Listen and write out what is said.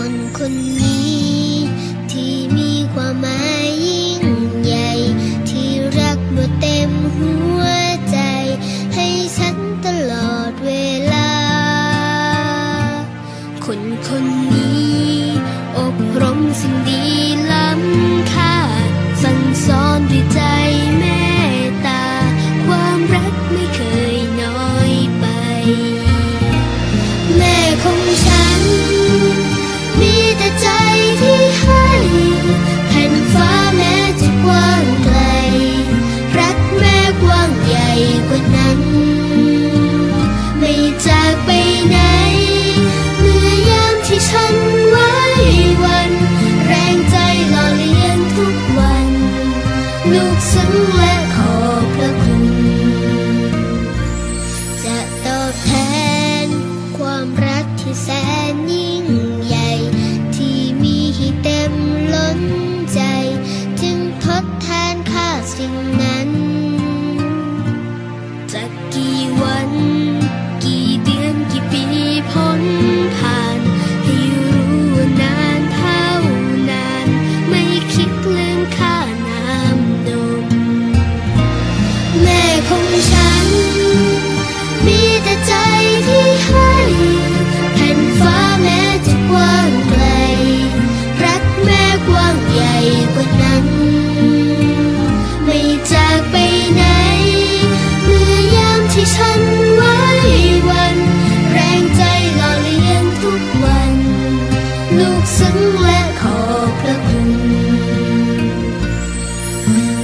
คนคนนี้ ที่มีความหมายยิ่งใหญ่ ที่รักหมดเต็มหัวใจ ให้ฉันตลอดเวลา คนคนนี้ อบรมสิ่งดี และขอพระคุณ จะตอบแทน ความรักที่แสนยิ่งใหญ่ ที่มีให้เต็มล้นใจ จึงทดแทนค่าสิ่งนั้นจะกี่วัน Thank you.